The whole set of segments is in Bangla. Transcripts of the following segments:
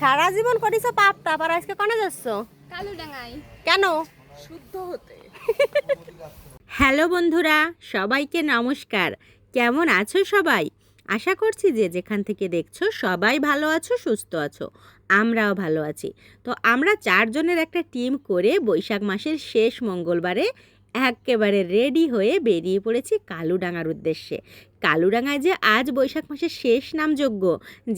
সারা জীবন করিস পাপ টাপ আর আজকে কনে যাচ্ছ? কালু ডাঙাই। কেন? শুদ্ধ হতে। হ্যালো বন্ধুরা সবাইকে নমস্কার। কেমন আছো সবাই? আশা করছি যে যেখান থেকে দেখছ সবাই ভালো আছো সুস্থ আছো। আমরাও ভালো আছি। তো আমরা চারজনের একটা টিম করে বৈশাখ মাসের শেষ মঙ্গলবারে একেবারে রেডি হয়ে বেরিয়ে পড়েছি কালুডাঙ্গার উদ্দেশ্যে। কালুডাঙ্গায় যে আজ বৈশাখ মাসের শেষ নামযজ্ঞ।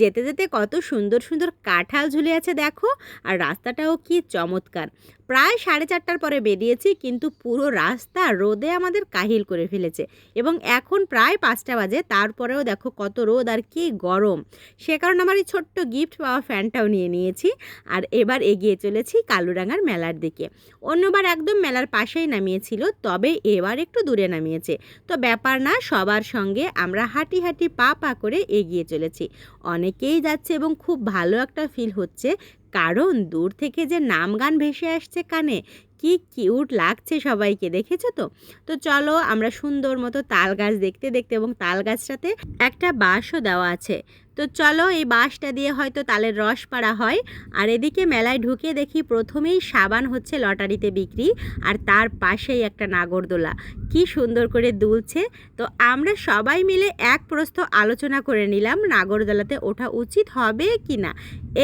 যেতে যেতে কত সুন্দর সুন্দর কাঁঠাল ঝুলে আছে দেখো, আর রাস্তাটাও কি চমৎকার। প্রায় সাড়ে চারটার পরে বেরিয়েছি, কিন্তু পুরো রাস্তা রোদে আমাদের কাহিল করে ফেলেছে। এবং এখন প্রায় পাঁচটা বাজে, তারপরেও দেখো কত রোদ আর কি গরম। সে কারণে আমার এই ছোট্ট গিফট পাওয়া ফ্যানটাও নিয়ে নিয়েছি, আর এবার এগিয়ে চলেছি কালুরাঙার মেলার দিকে। অন্যবার একদম মেলার পাশেই নামিয়েছিল, তবে এবার একটু দূরে নামিয়েছে। তো ব্যাপার না, সবার সঙ্গে আমরা হাঁটি হাঁটি পা পা করে এগিয়ে চলেছি। অনেকেই যাচ্ছে এবং খুব ভালো একটা ফিল হচ্ছে। কারণ দূর থেকে যে নাম গান ভেসে আসছে কানে, কি কিউট লাগছে সবাইকে, দেখেছ তো? তো চলো আমরা সুন্দর মতো তাল গাছ দেখতে দেখতে এবং তাল গাছটাতে একটা বাঁশও দেওয়া আছে। তো চলো এই বাঁশটা দিয়ে হয়তো তালের রস পাড়া হয়। আর এদিকে মেলায় ঢুকে দেখি প্রথমেই সাবান হচ্ছে লটারিতে বিক্রি আর তার পাশেই একটা নাগরদোলা। কি সুন্দর করে দুলছে। তো আমরা সবাই মিলে এক প্রস্থ আলোচনা করে নিলাম নাগরদোলাতে ওঠা উচিত হবে কি না।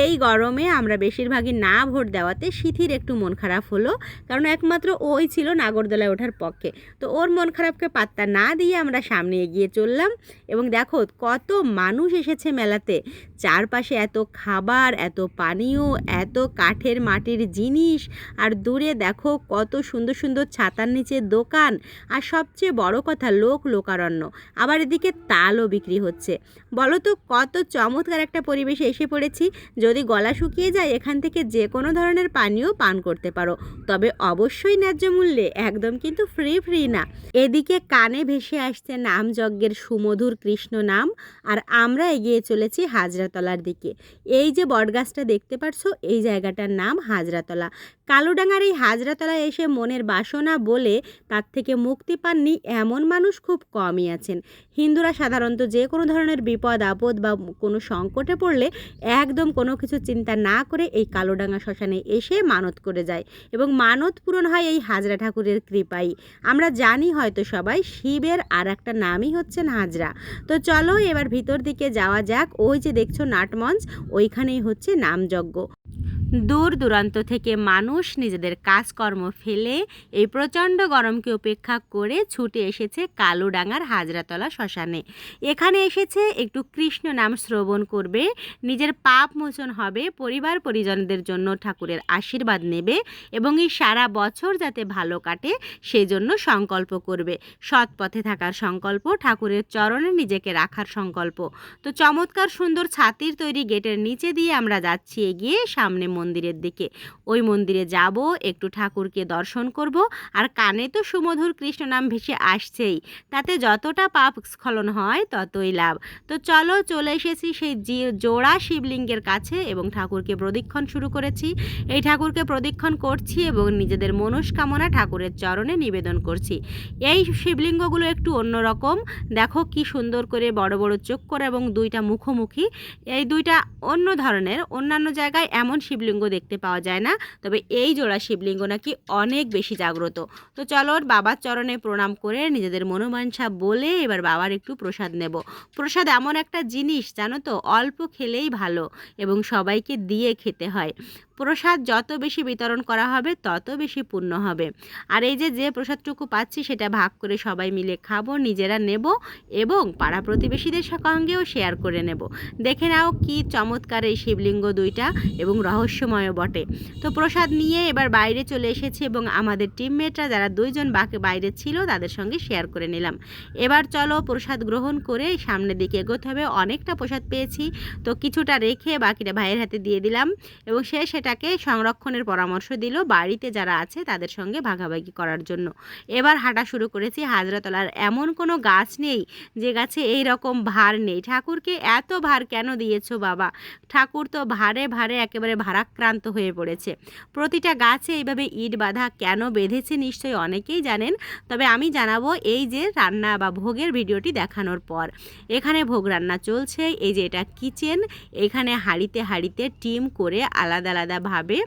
এই গরমে আমরা বেশিরভাগই না ভোট দেওয়াতে সিথির একটু মন খারাপ হলো, কারণ একমাত্র ওই ছিল নাগরদোলায় ওঠার পক্ষে। তো ওর মন খারাপকে পাত্তা না দিয়ে আমরা সামনে এগিয়ে চললাম এবং দেখো কত মানুষ এসেছে মেলাতে। চারপাশে এত খাবার, এত পানীয়, এত কাঠের মাটির জিনিস। আর দূরে দেখো কত সুন্দর সুন্দর ছাতার নিচে দোকান। আর সবচেয়ে বড় কথা লোক লোকারণ্য। আবার এদিকে তালও বিক্রি হচ্ছে। বলো তো কত চমৎকার একটা পরিবেশে এসে পড়েছি। যদি গলা শুকিয়ে যায়, এখান থেকে যে কোনো ধরনের পানীয় পান করতে পারো। তবে অবশ্যই ন্যায্য মূল্যে, একদম কিন্তু ফ্রি ফ্রি না। এদিকে কানে ভেসে আসছে নামযজ্ঞের সুমধুর কৃষ্ণ নাম। আর আমরা এগিয়ে চলেছি হাজরাতলার দিকে। এই যে বটগাছটা দেখতে পাচ্ছ এই জায়গাটার নাম হাজরাতলা। কালোডাঙ্গার এই হাজরাতলায় এসে মনের বাসনা বলে তার থেকে মুক্তি পাননি এমন মানুষ খুব কমই আছেন। হিন্দুরা সাধারণত যে কোনো ধরনের বিপদ, আপদ বা কোনো সংকটে পড়লে একদম কোনো কিছু চিন্তা না করে এই কালোডাঙ্গা শ্মশানে এসে মানত করে যায় এবং মানত পূরণ হয় এই হাজরা ঠাকুরের কৃপাই আমরা জানি হয়তো সবাই শিবের আর একটা নামই হচ্ছেন হাজরা। তো চলো এবার ভিতর দিকে যাওয়া যাক। ওই যে দেখছ নাটমঞ্চ, ওইখানেই হচ্ছে নামযজ্ঞ। দূর দূরান্ত থেকে মানুষ নিজেদের কাজকর্ম ফেলে এই প্রচণ্ড গরমকে উপেক্ষা করে ছুটে এসেছে কালুডাঙ্গার হাজরাতলা শ্মশানে। এখানে এসেছে একটু কৃষ্ণ নাম শ্রবণ করবে, নিজের পাপ মোচন হবে, পরিবার পরিজনদের জন্য ঠাকুরের আশীর্বাদ নেবে এবং এই সারা বছর যাতে ভালো কাটে সেই জন্য সংকল্প করবে। সৎ পথে থাকার সংকল্প, ঠাকুরের চরণে নিজেকে রাখার সংকল্প। তো চমৎকার সুন্দর ছাতির তৈরি গেটের নিচে দিয়ে আমরা যাচ্ছি, এগিয়ে সামনে মন্দিরের দিকে। ওই মন্দিরে যাব, একটু ঠাকুরকে দর্শন করব, আর কানে তো সুমধুর কৃষ্ণ নাম ভেসে আসছেই। তাতে যতটা পাপ স্খলন হয়, ততই লাভ। তো চলো, চলে এসেছি সেই জোড়া শিবলিঙ্গের কাছে এবং ঠাকুরকে প্রদক্ষিণ শুরু করেছি। এই ঠাকুরকে প্রদক্ষিণ করছি এবং নিজেদের মনস্কামনা ঠাকুরের চরণে নিবেদন করছি। এই শিবলিঙ্গগুলো একটু অন্যরকম দেখো কি সুন্দর করে বড় বড় চোখ করে এবং দুইটা মুখোমুখি। এই দুইটা অন্য ধরনের, অন্যান্য জায়গায় এমন শিবলিঙ্গ দেখতে পাওয়া যায় না। তবে এই জোড়া শিবলিঙ্গ নাকি অনেক বেশি জাগ্রত। তো চলো বাবার চরণে প্রণাম করে নিজেদের মনোমাংসা বলে এবার বাবার একটু প্রসাদ নেব। প্রসাদ এমন একটা জিনিস জানো তো, অল্প খেলেই ভালো এবং সবাইকে দিয়ে খেতে হয়। প্রসাদ যত বেশি বিতরণ করা হবে, তত বেশি পূর্ণ হবে। আর এই যে যে প্রসাদটুকু পাচ্ছি, সেটা ভাগ করে সবাই মিলে খাব, নিজেরা নেব এবং পাড়া প্রতিবেশীদের সঙ্গেও শেয়ার করে নেব। দেখে নাও কি চমৎকার এই শিবলিঙ্গ দুইটা এবং রহস্যময় বটে। তো প্রসাদ নিয়ে এবার বাইরে চলে এসেছি এবং আমাদের টিমমেটরা যারা দুইজন বাকি, বাইরে ছিল, তাদের সঙ্গে শেয়ার করে নিলাম। এবার চলো প্রসাদ গ্রহণ করে সামনের দিকে এগোতে হবে। অনেকটা প্রসাদ পেয়েছি। তো কিছুটা রেখে বাকিটা ভাইয়ের হাতে দিয়ে দিলাম এবং সে সেটা সেটাকে সংরক্ষণের পরামর্শ দিল বাড়িতে যারা আছে তাদের সঙ্গে ভাগাভাগি করার জন্য। এবার হাঁটা শুরু করেছি হাজরাতলার। এমন কোনো গাছ নেই যে গাছে এই রকম ভার নেই। ঠাকুরকে এত ভার কেন দিয়েছ বাবা? ঠাকুর তো ভারে ভারে একেবারে ভারাক্রান্ত হয়ে পড়েছে। প্রতিটা গাছে এইভাবে ইট বাঁধা কেন বেঁধেছে নিশ্চয়ই অনেকেই জানেন। তবে আমি জানাব এই যে রান্না বা ভোগের ভিডিওটি দেখানোর পর। এখানে ভোগ রান্না চলছে। এই যে এটা কিচেন। এখানে হাঁড়িতে হাঁড়িতে টিম করে আলাদা আলাদা আলাদাভাবে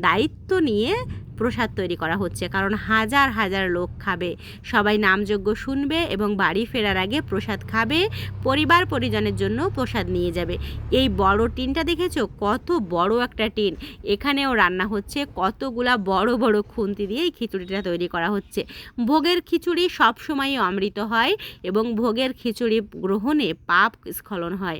দায়িত্ব নিয়ে প্রসাদ তৈরি করা হচ্ছে, কারণ হাজার হাজার লোক খাবে। সবাই নামযজ্ঞ শুনবে এবং বাড়ি ফেরার আগে প্রসাদ খাবে, পরিবার পরিজনের জন্য প্রসাদ নিয়ে যাবে। এই বড় টিনটা দেখেছ? কত বড় একটা টিন। এখানেও রান্না হচ্ছে, কতগুলা বড় বড় খুন্তি দিয়ে এই খিচুড়িটা তৈরি করা হচ্ছে। ভোগের খিচুড়ি সবসময়ই অমৃত হয় এবং ভোগের খিচুড়ি গ্রহণে পাপ স্খলন হয়।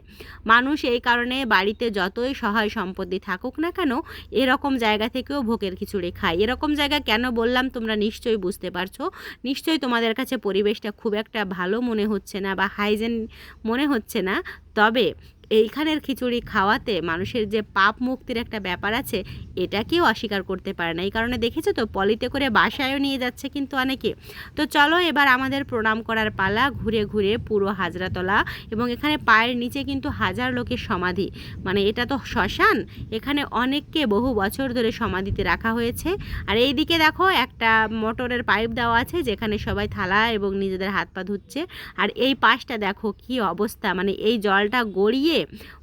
মানুষ এই কারণে বাড়িতে যতই সহায় সম্পত্তি থাকুক না কেন, এরকম জায়গা থেকেও ভোগের খিচুড়ি খায়। এরকম জায়গা কেন বললাম তোমরা নিশ্চয়ই বুঝতে পারছ। নিশ্চয়ই তোমাদের কাছে পরিবেশটা খুব একটা ভালো মনে হচ্ছে না বা হাইজেন মনে হচ্ছে না। তবে এইখানের খিচুড়ি খাওয়াতে মানুষের যে পাপ মুক্তির একটা ব্যাপার আছে এটা কেউ অস্বীকার করতে পারে না। এই কারণে দেখেছ তো, পলিতে করে বাসায়ও নিয়ে যাচ্ছে কিন্তু অনেকে। তো চলো এবার আমাদের প্রণাম করার পালা, ঘুরে ঘুরে পুরো হাজরাতলা এবং এখানে পায়ের নিচে কিন্তু হাজার লোকের সমাধি। মানে এটা তো শ্মশান, এখানে অনেককে বহু বছর ধরে সমাধিতে রাখা হয়েছে। আর এইদিকে দেখো একটা মোটরের পাইপ দেওয়া আছে, যেখানে সবাই থালা এবং নিজেদের হাত পা ধুচ্ছে। আর এই পাশটা দেখো কি অবস্থা মানে এই জলটা গড়িয়ে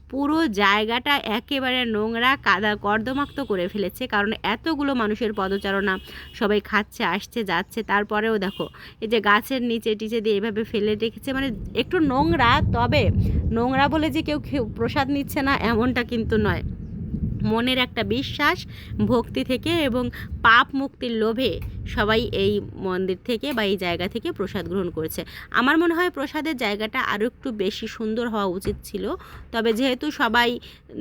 পুরো জায়গাটা একেবারে নোংরা, কাদা, কর্দমাক্ত করে ফেলেছে। কারণ এতগুলো মানুষের পদচারণা, সবাই খাচ্ছে, আসছে, যাচ্ছে। তারপরেও দেখো, এই যে গাছের নিচে টিচে দিয়ে এভাবে ফেলে রেখেছে মানে একটু নোংরা, তবে নোংরা বলে যে কেউ প্রসাদ নিচ্ছে না, এমনটা কিন্তু নয়। মনের একটা বিশ্বাস, ভক্তি থেকে এবং পাপ মুক্তির লোভে সবাই এই মন্দির থেকে বা এই জায়গা থেকে প্রসাদ গ্রহণ করেছে। আমার মনে হয় প্রসাদের জায়গাটা আরও একটু বেশি সুন্দর হওয়া উচিত ছিল। তবে যেহেতু সবাই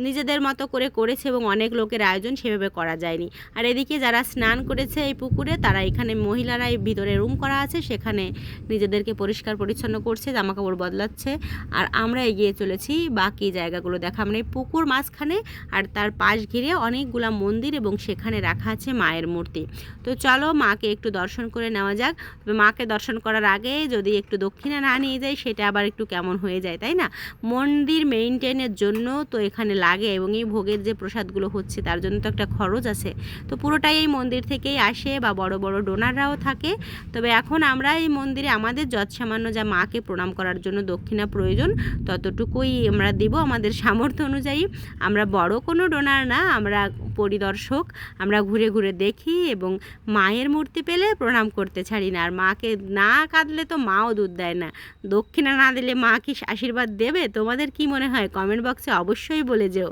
নিজেদের মতো করে করেছে এবং অনেক লোকের আয়োজন সেভাবে করা যায়নি। আর এদিকে যারা স্নান করেছে এই পুকুরে, তারা এখানে মহিলারা এই ভিতরে রুম করা আছে, সেখানে নিজেদেরকে পরিষ্কার পরিচ্ছন্ন করছে জামা কাপড় বদলাচ্ছে। আর আমরা এগিয়ে চলেছি বাকি জায়গাগুলো দেখা। এই পুকুর মাঝখানে আর তার পাশ ঘিরে অনেকগুলা মন্দির এবং সেখানে রাখা আছে মায়ের মূর্তি। তো চলো মাকে একটু দর্শন করে নেওয়া যাক। তবে মাকে দর্শন করার আগে যদি একটু দক্ষিণা না নিয়ে যাই, সেটা আবার একটু কেমন হয়ে যায়, তাই না? মন্দির মেনটেনের জন্য তো এখানে লাগে এবং এই ভোগের যে প্রসাদগুলো হচ্ছে, তার জন্য তো একটা খরচ আছে। তো পুরোটাই এই মন্দির থেকেই আসে বা বড় বড় ডোনাররাও থাকে। তবে এখন আমরা এই মন্দিরে আমাদের যৎসামান্য যা মাকে প্রণাম করার জন্য দক্ষিণা প্রয়োজন, ততটুকুই আমরা দিব আমাদের সামর্থ্য অনুযায়ী। আমরা বড় কোনো ডোনার না, আমরা পরিদর্শক। আমরা ঘুরে ঘুরে দেখি এবং মায়ের মূর্তি পেলে প্রণাম করতে ছাড়ি না। আর মাকে না কাঁদলে তো মাও দুধ দেয় না। দক্ষিণা না দিলে মা কি আশীর্বাদ দেবে? তোমাদের কি মনে হয়? কমেন্ট বক্সে অবশ্যই বলে যেও।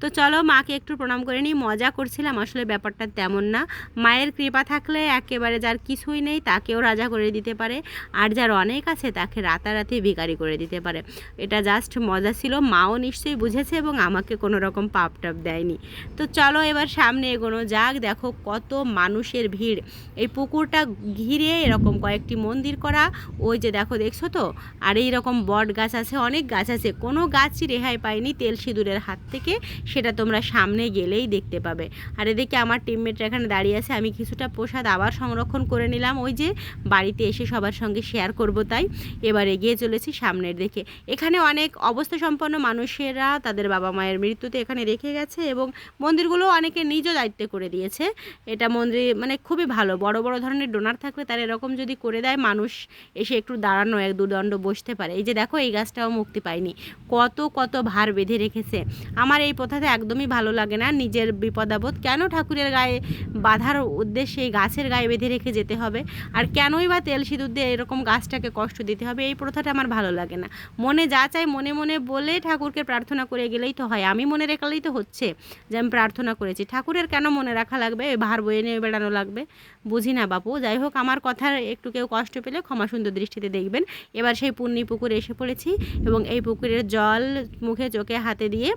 তো চলো মাকে একটু প্রণাম করে নিই। মজা করছিলাম, আসলে ব্যাপারটা তেমন না। মায়ের কৃপা থাকলে একেবারে যার কিছুই নেই তাকেও রাজা করে দিতে পারে। আর যার অনেক আছে তাকে রাতারাতি ভিখারি করে দিতে পারে। এটা জাস্ট মজা ছিল। মাও নিশ্চয়ই বুঝেছে এবং আমাকে কোনো রকম পাপ টাপ দেয়নি। তো চলো এবার সামনে এগোনো যাক। দেখো কত মানুষের ভিড়। এই পুকুরটা ঘিরে এরকম কয়েকটি মন্দির করা। ওই যে দেখো, দেখছ তো? আর এই রকম বট গাছ আছে, অনেক গাছ আছে। কোনো গাছই রেহাই পায়নি তেল সিঁদুরের হাত থেকে। সেটা তোমরা সামনে গেলেই দেখতে পাবে। আর এদিকে আমার টিমমেটরা এখানে দাঁড়িয়ে আছে। আমি কিছুটা প্রসাদ আবার সংরক্ষণ করে নিলাম। ওই যে বাড়িতে এসে সবার সঙ্গে শেয়ার করব তাই। এবার এগিয়ে চলেছি সামনের দিকে। এখানে অনেক অবস্থা সম্পন্ন মানুষেরা তাদের বাবা মায়ের মৃত্যুতে এখানে রেখে গেছে এবং মন্দিরগুলো অনেকে নিজ দায়িত্বে করে দিয়েছে। এটা মন্দির মানে খুবই ভালো। বড় বড় ধরনের ডোনার থাকলে তারা এরকম যদি করে দেয়, মানুষ এসে একটু দাঁড়ানো, এক দুদণ্ড বসতে পারে। এই যে দেখো, এই গাছটাও মুক্তি পায়নি। কত কত ভার বেঁধে রেখেছে। আমার এই প্রথাতে একদমই ভালো লাগে না নিজের বিপদাবোধ। কেন ঠাকুরের গায়ে বাধার উদ্দেশ্যে এই গাছের গায়ে বেঁধে রেখে যেতে হবে? আর কেনই বা তেল সিঁদুর দিয়ে এরকম গাছটাকে কষ্ট দিতে হবে? এই প্রথাটা আমার ভালো লাগে না। মনে যা চাই মনে মনে বলে ঠাকুরকে প্রার্থনা করে গেলেই তো হয়। আমি মনে রাখলেই তো হচ্ছে যে আমি প্রার্থনা করেছি। ঠাকুরের কেন মনে রাখা লাগবে? ভার বয়ে নিয়ে বেড়ানো লাগবে? বুঝি না বাপু। যাই হোক, আমার কথার একটু কেউ কষ্ট পেলে ক্ষমা সুন্দর দৃষ্টিতে দেখবেন। এবার সেই পুণ্যি পুকুরে এসে পড়েছি এবং এই পুকুরের জল মুখে চোখে হাতে দিয়ে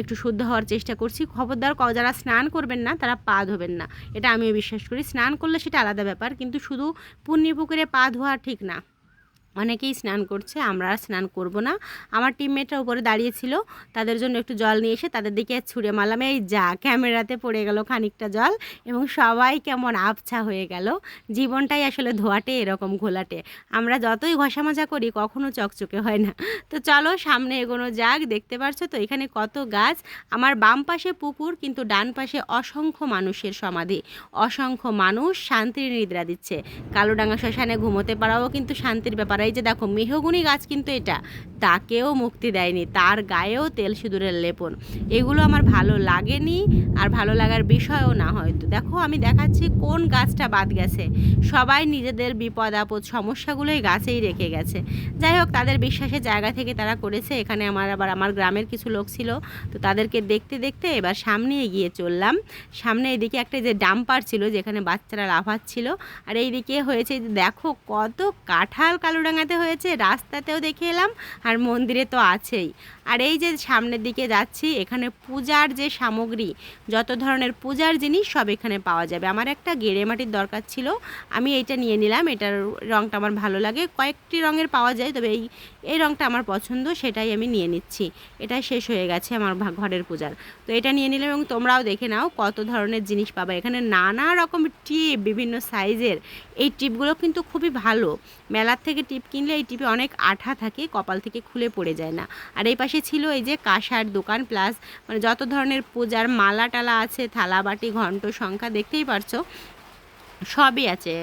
একটু শুদ্ধ হওয়ার চেষ্টা করছি। খবরদার যারা স্নান করবেন না, তারা পা ধোবেন না। এটা আমিও বিশ্বাস করি। স্নান করলে সেটা আলাদা ব্যাপার, কিন্তু শুধু পুণ্যি পুকুরে পা ধোয়া ঠিক না। অনেকেই স্নান করছে, আমরা স্নান করব না। আমার টিমমেটরা উপরে দাঁড়িয়েছিল তাদের জন্য একটু জল নিয়ে এসে তাদের দিকে ছুঁড়ে মারলাম। এই যা, ক্যামেরাতে পড়ে গেল খানিকটা জল এবং সবাই কেমন আবছা হয়ে গেল। জীবনটাই আসলে ধোয়াটে, এরকম ঘোলাটে। আমরা যতই ঘষা মাজা করি, কখনো চকচকে হয় না। তো চলো, সামনে এগোনো যাক, দেখতে পারছ তো, এখানে কত গাছ। আমার বাম পাশে পুকুর, কিন্তু ডান পাশে অসংখ্য মানুষের সমাধি। অসংখ্য মানুষ শান্তির নিদ্রা দিচ্ছে। কালোডাঙ্গা শ্মশানে ঘুমোতে পারাও কিন্তু শান্তির ব্যাপার এই যে দেখো মেহগুনি গাছ কিন্তু এটা। তাকেও মুক্তি দেয়নি, তার গায়েও তেল সিঁদুরের লেপন। এগুলো আমার ভালো লাগেনি আর ভালো লাগার বিষয়ও না হয়তো। দেখো আমি দেখাচ্ছি কোন গাছটা বাদ গেছে। সবাই নিজেদের বিপদ, আপদ, সমস্যাগুলোই গাছেই রেখে গেছে। যাই হোক, তাদের বিশ্বাসের জায়গা থেকে তারা করেছে। এখানে আমার আবার, আমার গ্রামের কিছু লোক ছিল। তো তাদেরকে দেখতে দেখতে এবার সামনে এগিয়ে চললাম। সামনে এদিকে একটা যে ডাম্পার ছিল, যেখানে বাচ্চারা লাফাচ্ছিল। আর এইদিকে হয়েছে দেখো কত কাঁঠাল কালুডাঙ্গাতে হয়েছে, রাস্তাতেও দেখে এলাম, আর মন্দিরে তো আছেই। আর এই যে সামনের দিকে যাচ্ছি, এখানে পূজার যে সামগ্রী, যত ধরনের পূজার জিনিস সব এখানে পাওয়া যাবে। আমার একটা গেড়ে মাটির দরকার ছিল, আমি এইটা নিয়ে নিলাম, এটার রঙটা আমার ভালো লাগে। কয়েকটি রঙের পাওয়া যায়, তবে এই এই রঙটা আমার পছন্দ, সেটাই আমি নিয়ে নিচ্ছি। এটা শেষ হয়ে গেছে আমার ঘরের পূজার। তো এটা নিয়ে নিলাম এবং তোমরাও দেখে নাও কত ধরনের জিনিস পাবে। এখানে নানা রকম টিপ, বিভিন্ন সাইজের। এই টিপগুলো কিন্তু খুবই ভালো। মেলার থেকে টিপ কিনলে এই টিপে অনেক আঠা থাকে, কপাল থেকে খুলে পড়ে যায় না। আর এই পাশে ছিল এই যে কাঁসার দোকান, প্লাস মানে যত ধরনের পূজার মালা টালা আছে থালা বাটি ঘন্ট সংখ্যা দেখতেই পারছ, সবই আছে।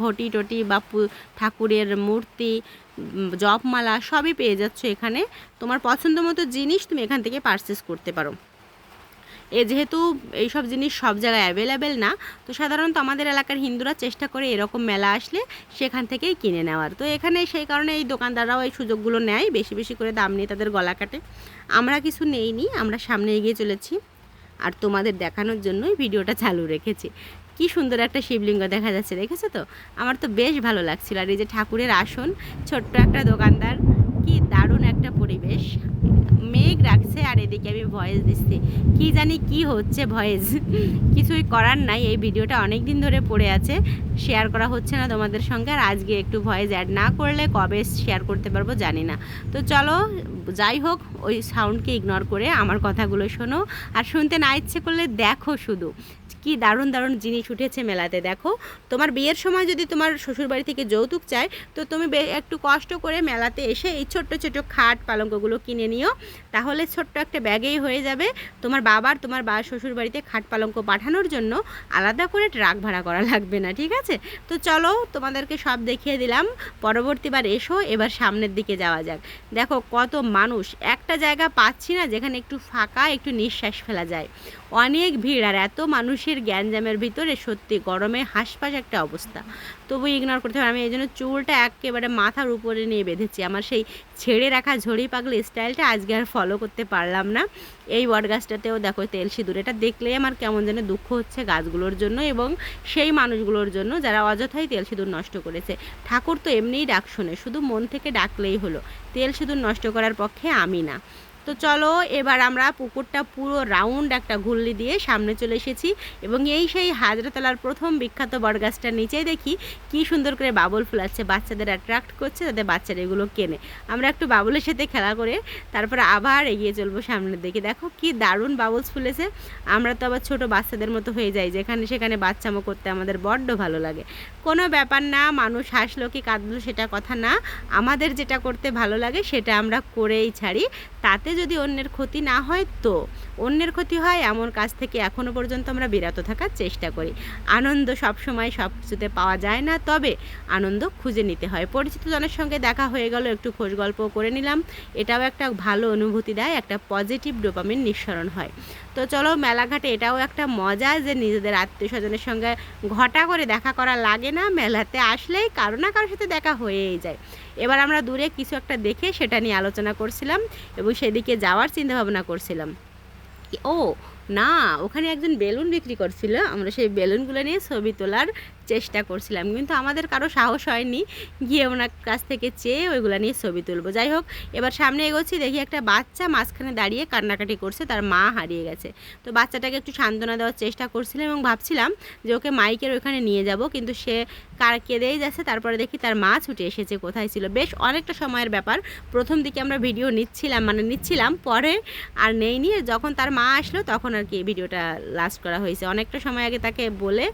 ঘটি টটি বা ঠাকুরের মূর্তি জপমালা সবই পেয়ে যাচ্ছ এখানে। তোমার পছন্দ মতো জিনিস তুমি এখান থেকে পারচেস করতে পারো। এ যেহেতু এইসব জিনিস সব জায়গায় অ্যাভেলেবেল না, তো সাধারণত আমাদের এলাকার হিন্দুরা চেষ্টা করে এরকম মেলা আসলে সেখান থেকেই কিনে নেওয়ার। তো এখানে সেই কারণে এই দোকানদাররাও এই সুযোগগুলো নেয়, বেশি বেশি করে দাম নিয়ে তাদের গলা কাটে। আমরা কিছু নেইনি, আমরা সামনে এগিয়ে চলেছি। আর তোমাদের দেখানোর জন্যই ভিডিওটা চালু রেখেছি। কি সুন্দর একটা শিবলিঙ্গ দেখা যাচ্ছে, দেখেছ তো? আমার তো বেশ ভালো লাগছিল। আর এই যে ঠাকুরের আসন, ছোট্ট একটা দোকানদার, কি দারুণ একটা পরিবেশ। মেঘ রাখছে আর এদিকে আমি ভয়েস দিচ্ছি। কি জানি কি হচ্ছে ভয়েস কিছুই করার নাই, এই ভিডিওটা অনেক দিন ধরে পড়ে আছে। শেয়ার করা হচ্ছে না তোমাদের সঙ্গে আর আজকে একটু ভয়েস অ্যাড না করলে কবে শেয়ার করতে পারব জানি না। তো চলো, যাই হোক, ওই সাউন্ডকে ইগনোর করে আমার কথাগুলো শোনো। আর শুনতে না ইচ্ছে করলে দেখো শুধু। কি দারুণ দারুণ জিনিস উঠেছে মেলাতে, দেখো। তোমার বিয়ের সময় যদি তোমার শ্বশুরবাড়ি থেকে যৌতুক চায়, তো তুমি একটু কষ্ট করে মেলাতে এসে এই ছোট্ট ছোট খাট পালঙ্কগুলো কিনে নিও। তাহলে ছোট্ট একটা ব্যাগেই হয়ে যাবে তোমার বাবার, তোমার বা শ্বশুর বাড়িতে খাট পালঙ্ক পাঠানোর জন্য আলাদা করে ট্রাক ভাড়া করা লাগবে না, ঠিক আছে? তো চলো, তোমাদেরকে সব দেখিয়ে দিলাম। পরবর্তীবার এসো, এবার সামনের দিকে যাওয়া যাক। দেখো কত মানুষ, একটা জায়গা পাচ্ছি না যেখানে একটু ফাঁকা, একটু নিঃশ্বাস ফেলা যায়। অনেক ভিড় আর এত মানুষের গ্যাঞ্জামের ভিতরে সত্যি গরমে হাঁসফাঁস একটা অবস্থা। তবু ইগনোর করতে হবে। আমি এই জন্য চুলটা একেবারে মাথার উপরে নিয়ে বেঁধেছি। আমার সেই ছেড়ে রাখা ঝড়ি পাগলি স্টাইলটা আজকে আর ফলো করতে পারলাম না। এই বট গাছটাতেও দেখো তেল সিঁদুর। এটা দেখলেই আমার কেমন যেন দুঃখ হচ্ছে গাছগুলোর জন্য এবং সেই মানুষগুলোর জন্য যারা অযথাই তেল সিঁদুর নষ্ট করেছে। ঠাকুর তো এমনিই ডাক শোনে। শুধু মন থেকে ডাকলেই হলো। তেল সিঁদুর নষ্ট করার পক্ষে আমি না। তো চলো, এবার আমরা পুকুরটা পুরো রাউন্ড একটা ঘুরলি দিয়ে সামনে চলে এসেছি এবং এই সেই হাজরাতলার প্রথম বিখ্যাত বটগাছটার নিচেই দেখি কি সুন্দর করে বাবুল ফুলাচ্ছে, বাচ্চাদের অ্যাট্রাক্ট করছে, যাতে বাচ্চারা এগুলো কেনে। আমরা একটু বাবুলের সাথে খেলা করে তারপরে আবার এগিয়ে চলবো সামনের দিকে। দেখো কি দারুণ বাবুলস ফুলেছে। আমরা তো আবার ছোট বাচ্চাদের মতো হয়ে যাই, যেখানে সেখানে বাচ্চামো করতে আমাদের বড্ড ভালো লাগে। কোনো ব্যাপার না, মানুষ হাসলো কি কাঁদলো সেটা কথা না। আমাদের যেটা করতে ভালো লাগে সেটা আমরা করেই ছাড়ি। তাতে যদি অন্যের ক্ষতি না হয় তো অন্যের ক্ষতি হয়, এমন কাজ থেকে এখনও পর্যন্ত আমরা বিরত থাকার চেষ্টা করি। আনন্দ সবসময় সব কিছুতে পাওয়া যায় না, তবে আনন্দ খুঁজে নিতে হয়। পরিচিত জনের সঙ্গে দেখা হয়ে গেল, একটু খোঁজ গল্প করে নিলাম। এটাও একটা ভালো অনুভূতি দেয়, একটা পজিটিভ ডোপামিন নিঃসরণ হয়। তো চলো, মেলাঘাটে এটাও একটা মজা যে নিজেদের আত্মীয় স্বজনের সঙ্গে ঘটা করে দেখা করা লাগে না, মেলাতে আসলেই কারও না কারোর সাথে দেখা হয়েই যায়। এবার আমরা দূরে কিছু একটা দেখে সেটা নিয়ে আলোচনা করছিলাম এবং সেদিকে যাওয়ার চিন্তা ভাবনা করছিলাম। ও না, ওখানে একজন বেলুন বিক্রি করছিল। আমরা সেই বেলুনগুলো নিয়ে ছবি তোলার চেষ্টা করছিলাম, কিন্তু আমাদের কারও সাহস হয়নি। গিয়ে ওনার কাছ থেকে চেয়ে ওইগুলো নিয়ে ছবি তুলবো। যাই হোক, এবার সামনে এগোচ্ছি, দেখি একটা বাচ্চা মাঝখানে দাঁড়িয়ে কান্নাকাটি করছে, তার মা হারিয়ে গেছে। তো বাচ্চাটাকে একটু সান্ত্বনা দেওয়ার চেষ্টা করছিলাম এবং ভাবছিলাম যে ওকে মাইকের ওখানে নিয়ে যাব, কিন্তু সে কার কেঁদেই যাচ্ছে, তারপরে দেখি তার মা ছুটে এসেছে, কোথায় ছিল। বেশ অনেকটা সময়ের ব্যাপার, প্রথম দিকে আমরা ভিডিও নিচ্ছিলাম মানে নিচ্ছিলাম, পরে আর নেই নিয়ে যখন তার মা আসলো, তখন কি ভিডিওটা লাস্ট করা হয়েছে। অনেকটা সময় আগে তাকে বলে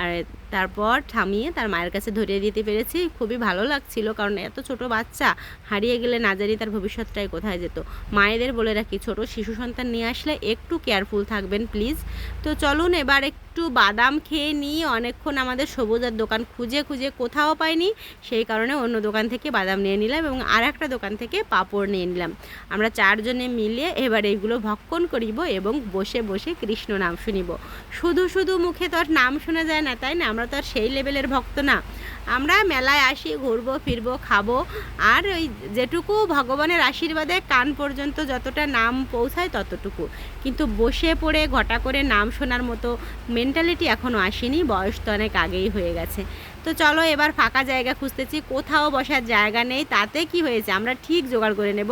আর তারপর থামিয়ে তার মায়ের কাছে ধরিয়ে দিতে পেরেছি। খুবই ভালো লাগছিল কারণ এত ছোট বাচ্চা, হারিয়ে গেলে না জানি তার ভবিষ্যৎটাই কোথায় যেত। মায়েদের বলে রাখি, ছোট শিশু সন্তান নিয়ে আসলে একটু কেয়ারফুল থাকবেন প্লিজ তো চলুন এবার একটু বাদাম খেয়ে নিয়ে অনেকক্ষণ আমাদের সবুজার দোকান খুঁজে খুঁজে কোথাও পাইনি। সেই কারণে অন্য দোকান থেকে বাদাম নিয়ে নিলাম এবং আর একটা দোকান থেকে পাঁপড় নিয়ে নিলাম। আমরা চারজনে মিলে এবার এইগুলো ভক্ষণ করিব এবং বসে বসে কৃষ্ণ নাম শুনিব। শুধু শুধু মুখে তো আর নাম শোনা যায় না, তাই না? আমরা তো আর সেই লেভেলের ভক্ত না। আমরা মেলায় আসি, ঘুরবো, ফিরবো, খাব। আর ওই যেটুকু ভগবানের আশীর্বাদে কান পর্যন্ত যতটা নাম পৌঁছায় ততটুকু। কিন্তু বসে পড়ে, ঘটা করে নাম শোনার মতো মেন্টালিটি এখনও আসেনি, বয়স তো অনেক আগেই হয়ে গেছে। তো চলো এবার ফাঁকা জায়গা খুঁজতেছি, কোথাও বসার জায়গা নেই, তাতে কি হয়েছে? আমরা ঠিক জোগাড় করে নেব।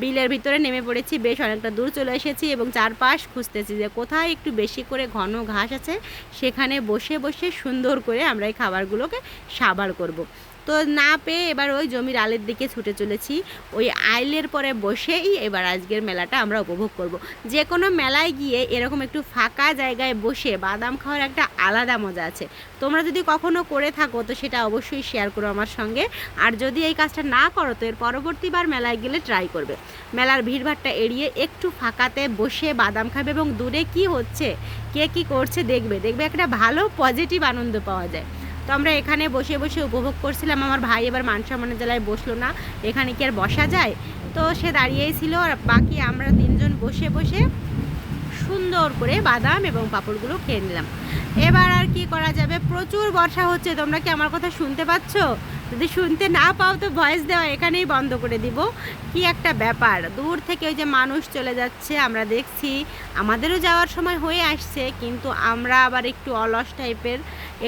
বিলের ভিতরে নেমে পড়েছি, বেশ অনেকটা দূর চলে এসেছি এবং চারপাশ খুঁজতেছি যে কোথায় একটু বেশি করে ঘন ঘাস আছে, সেখানে বসে বসে সুন্দর করে আমরা এই খাবারগুলোকে সাবার করব। তো না পেয়ে এবার ওই জমির আলের দিকে ছুটে চলেছি। ওই আইলের পরে বসেই এবার আজকের মেলাটা আমরা উপভোগ করব। যে কোনো মেলায় গিয়ে এরকম একটু ফাঁকা জায়গায় বসে বাদাম খাওয়ার একটা আলাদা মজা আছে। তোমরা যদি কখনো করে থাকো তো সেটা অবশ্যই শেয়ার করো আমার সঙ্গে। আর যদি এই কাজটা না করো তো এর পরবর্তীবার মেলায় গেলে ট্রাই করবে। মেলার ভিড়ভাড়টা এড়িয়ে একটু ফাঁকাতে বসে বাদাম খাবে এবং দূরে কি হচ্ছে, কে কি করছে দেখবে। দেখবে একটা ভালো পজিটিভ আনন্দ পাওয়া যায়। তো আমরা এখানে বসে বসে উপভোগ করছিলাম। আমার ভাই এবার মানসামানের জেলায় বসল না। এখানে কি আর বসা যায়? তো সে দাঁড়িয়েই ছিল আর বাকি আমরা তিনজন বসে বসে সুন্দর করে বাদাম এবং পাঁপড়গুলো খেয়ে নিলাম। এবার আর কি করা যাবে? প্রচুর বর্ষা হচ্ছে। তোমরা কি আমার কথা শুনতে পাচ্ছ? যদি শুনতে না পাও তো ভয়েস দেওয়া এখানেই বন্ধ করে দিব। কি একটা ব্যাপার। দূর থেকে ওই যে মানুষ চলে যাচ্ছে, আমরা দেখছি। আমাদেরও যাওয়ার সময় হয়ে আসছে, কিন্তু আমরা আবার একটু অলস টাইপের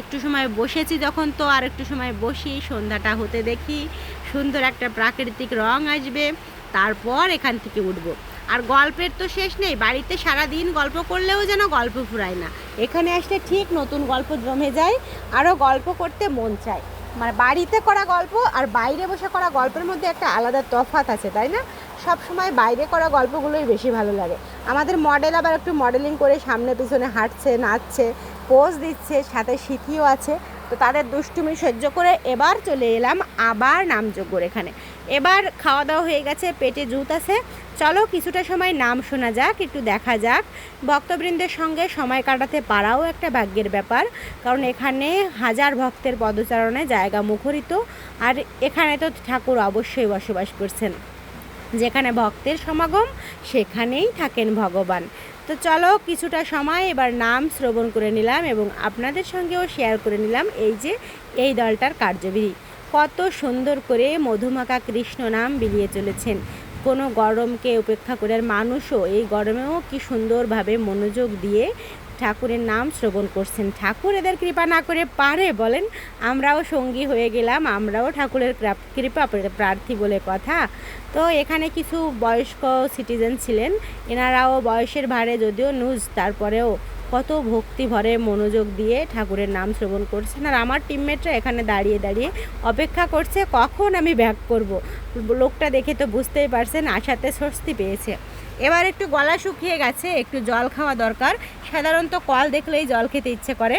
একটু সময় বসেছি যখন তো আর একটু সময় বসি সন্ধ্যাটা হতে দেখি। সুন্দর একটা প্রাকৃতিক রং আসবে, তারপর এখান থেকে উঠবো। আর গল্পের তো শেষ নেই, বাড়িতে সারা দিন গল্প করলেও যেন গল্প ফুরায় না। এখানে আসলে ঠিক নতুন গল্প জমে যায়, আরও গল্প করতে মন চায়। মানে বাড়িতে করা গল্প আর বাইরে বসে করা গল্পের মধ্যে একটা আলাদা তফাৎ আছে, তাই না? সব সময় বাইরে করা গল্পগুলোই বেশি ভালো লাগে। আমাদের মডেল আবার একটু মডেলিং করে সামনে পিছনে হাঁটছে, নাচছে পোজ দিচ্ছে, সাথে সিথিও আছে। তো তাদের দুষ্টুমি সহ্য করে এবার চলে এলাম আবার নামযোগ্যর এখানে। এবার খাওয়া দাওয়া হয়ে গেছে, পেটে জুত আছে। চলো কিছুটা সময় নাম শোনা যাক, একটু দেখা যাক। ভক্তবৃন্দের সঙ্গে সময় কাটাতে পারাও একটা ভাগ্যের ব্যাপার, কারণ এখানে হাজার ভক্তের পদচারণে জায়গা মুখরিত, আর এখানে তো ঠাকুর অবশ্যই বসবাস করছেন। যেখানে ভক্তের সমাগম, সেখানেই থাকেন ভগবান। তো চলো কিছুটা সময় এবার নাম শ্রবণ করে নিলাম এবং আপনাদের সঙ্গেও শেয়ার করে নিলাম এই যে, এই দলটার কার্যবিধি। কত সুন্দর করে মধুমাকা কৃষ্ণ নাম বিলিয়ে চলেছেন। কোনো গরমকে উপেক্ষা করে মানুষও এই গরমেও কি সুন্দরভাবে মনোযোগ দিয়ে ঠাকুরের নাম শ্রবণ করছেন। ঠাকুর এদের কৃপা না করে পারে বলেন, আমরাও সঙ্গী হয়ে গেলাম, আমরাও ঠাকুরের কৃপা প্রার্থী বলে কথা। তো এখানে কিছু বয়স্ক সিটিজেন ছিলেন। এনারাও বয়সের ভারে যদিও নুজ, তারপরেও কত ভক্তি ভরে মনোযোগ দিয়ে ঠাকুরের নাম শ্রবণ করছেন। আর আমার টিমমেটরা এখানে দাঁড়িয়ে দাঁড়িয়ে অপেক্ষা করছে, কখন আমি ব্যাক করব? লোকটা দেখে তো বুঝতেই পারছেন, আশাতে স্বস্তি পেয়েছে। এবার একটু গলা শুকিয়ে গেছে, একটু জল খাওয়া দরকার। সাধারণত কল দেখলেই জল খেতে ইচ্ছে করে।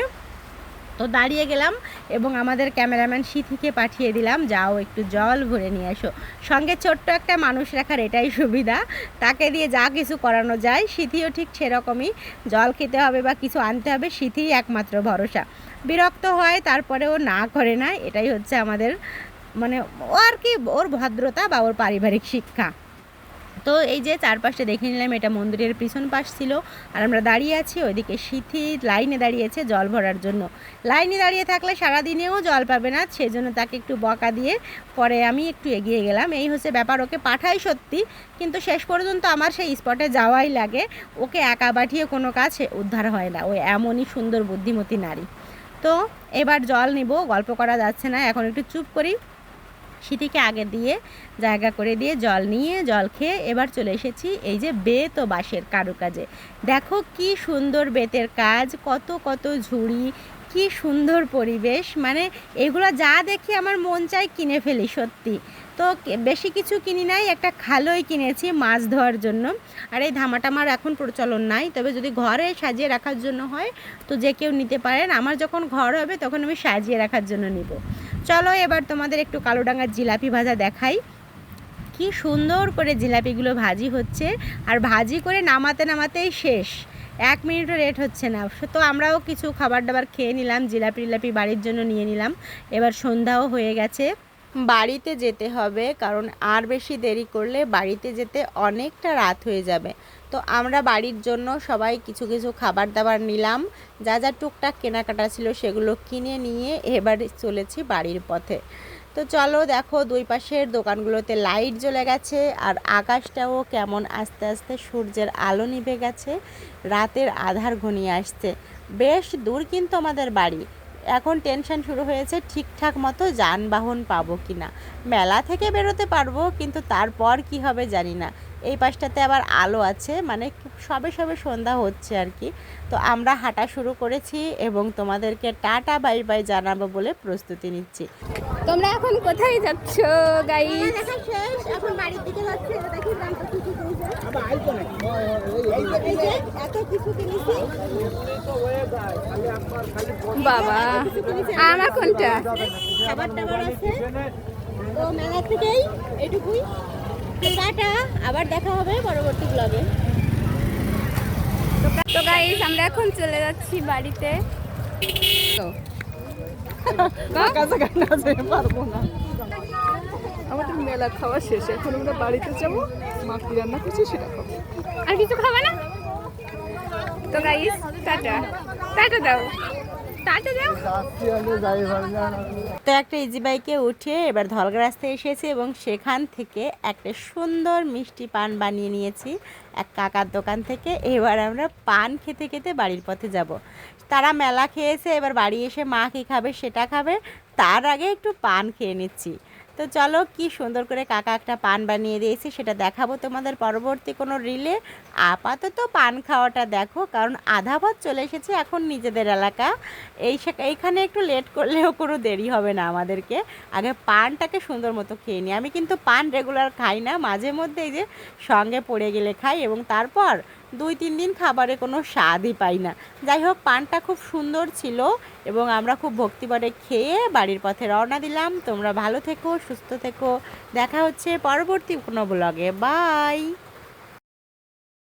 তো দাঁড়িয়ে গেলাম এবং আমাদের ক্যামেরাম্যান সিথিকে পাঠিয়ে দিলাম, যাও একটু জল ভরে নিয়ে আসো সঙ্গে ছোট্ট একটা মানুষ রাখার এটাই সুবিধা। তাকে দিয়ে যা কিছু করানো যায়, সিথিও ঠিক সেরকমই। জল খেতে হবে বা কিছু আনতে হবে, সিথিই একমাত্র ভরসা। বিরক্ত হয় তারপরেও না করে না, এটাই হচ্ছে আমাদের মানে ও আর কি, ওর ভদ্রতা বা ওর পারিবারিক শিক্ষা। তো এই যে চারপাশে দেখে নিলাম, এটা মন্দিরের পিছন পাশ ছিল। আর আমরা দাঁড়িয়ে আছি ওইদিকে সিথি লাইনে দাঁড়িয়েছে জল ভরার জন্য। লাইনে দাঁড়িয়ে থাকলে সারাদিনেও জল পাবে না সেই জন্য তাকে একটু বকা দিয়ে পরে আমি একটু এগিয়ে গেলাম। এই হচ্ছে ব্যাপার, ওকে পাঠাই সত্যি, কিন্তু শেষ পর্যন্ত আমার সেই স্পটে যাওয়াই লাগে। ওকে একা পাঠিয়ে কোনো কাজ উদ্ধার হয় না, ও এমনই সুন্দর বুদ্ধিমতী নারী। তো এবার জল নিব, গল্প করা যাচ্ছে না, এখন একটু চুপ করি। সিটিকে আগে দিয়ে জায়গা করে দিয়ে জল নিয়ে, জল খেয়ে এবার চলে এসেছি এই যে বেত ও বাঁশের কারুকাজে। দেখো কি সুন্দর বেতের কাজ, কত কত ঝুড়ি, কি সুন্দর পরিবেশ। মানে এগুলো যা দেখি আমার মন চাই কিনে ফেলি সত্যি। তো বেশি কিছু কিনি নাই, একটা খালোই কিনেছি মাছ ধোয়ার জন্য। আর এই ধামাটামার এখন প্রচলন নাই, তবে যদি ঘরে সাজিয়ে রাখার জন্য হয়, তো যে কেউ নিতে পারেন। আমার যখন ঘর হবে, তখন আমি সাজিয়ে রাখার জন্য নিব। চলো এবার তোমাদের একটু কালোডাঙ্গার জিলাপি ভাজা দেখাই। কি সুন্দর করে জিলাপিগুলো ভাজি হচ্ছে, আর ভাজি করে নামাতে নামাতেই শেষ। এক মিনিটও রেট হচ্ছে না। তো আমরাও কিছু খাবার দাবার খেয়ে নিলাম, জিলাপি টিলাপি বাড়ির জন্য নিয়ে নিলাম। এবার সন্ধ্যাও হয়ে গেছে। বাড়িতে যেতে হবে, কারণ আর বেশি দেরি করলে বাড়িতে যেতে অনেকটা রাত হয়ে যাবে। তো আমরা বাড়ির জন্য সবাই কিছু কিছু খাবার দাবার নিলাম। যা যা টুকটাক কেনাকাটা ছিল সেগুলো কিনে নিয়ে এবার চলেছি বাড়ির পথে। তো চলো দেখো দুই পাশের দোকানগুলোতে লাইট জ্বলে গেছে আর আকাশটাও কেমন আস্তে আস্তে সূর্যের আলো নিভে গেছে। রাতের আধার ঘনিয়ে আসছে। বেশ দূর কিন্তু আমাদের বাড়ি। এখন টেনশন শুরু হয়েছে ঠিকঠাক মতো যানবাহন পাবো কি না মেলা থেকে বেরোতে পারব, কিন্তু তারপর কি হবে জানি না। এই পাশটাতে আবার আলো আছে মানে সবে সবে সন্ধ্যা হচ্ছে আর কি। তো আমরা হাঁটা শুরু করেছি এবং তোমাদেরকে টাটা বাই বাই জানাব বলে প্রস্তুতি নিচ্ছি। তোমরা এখন কোথায় যাচ্ছ গাই এখন বাড়ির দিকে যাচ্ছে। দেখি এত কিছু কিনেছি। বাবা আমার কোনটা? খাবার টাবার আছে। তো মেলা থেকেই এটুকুই। টাটা আবার দেখা হবে পরবর্তী ব্লগে তো গাইস আমরা এখন চলে যাচ্ছি বাড়িতে। পারব না। আমাদের মেলা খাওয়া শেষ এখন আমরা বাড়িতে যাব মা কি রান্না করছে সেটা খাব। আর কিছু খাবে না? তো গাইস টাটা টাটা। টাটা দাও। তো একটা ইজি বাইকে উঠে এবার ধলগা রাস্তায় এসেছি এবং সেখান থেকে একটা সুন্দর মিষ্টি পান বানিয়ে নিয়েছি এক কাকার দোকান থেকে। এবার আমরা পান খেতে খেতে বাড়ির পথে যাব। তারা মেলা খেয়েছে, এবার বাড়ি এসে মা কী খাবে সেটা খাবে। তার আগে একটু পান খেয়ে নিচ্ছি। তো চলো কি সুন্দর করে কাকা একটা পান বানিয়ে দিয়েছি, সেটা দেখাবো তোমাদের পরবর্তী কোনো রিলে আপাতত পান খাওয়াটা দেখো, কারণ আধা পথ চলে এসেছে এখন নিজেদের এলাকা। এই এইখানে একটু লেট করলেও কোনো দেরি হবে না আমাদেরকে। আগে পানটাকে সুন্দর মতো খেয়ে নিই। আমি কিন্তু পান রেগুলার খাই না, মাঝে মধ্যে এই যে সঙ্গে পড়ে গেলে খাই এবং তারপর দুই তিন দিন খাবারে কোনো স্বাদই পাই না। যাই হোক, পানটা খুব সুন্দর ছিল এবং আমরা খুব ভক্তিবারে খেয়ে বাড়ির পথে রওনা দিলাম। তোমরা ভালো থেকো, সুস্থ থেকো। দেখা হচ্ছে পরবর্তী কোনো ব্লগে বাই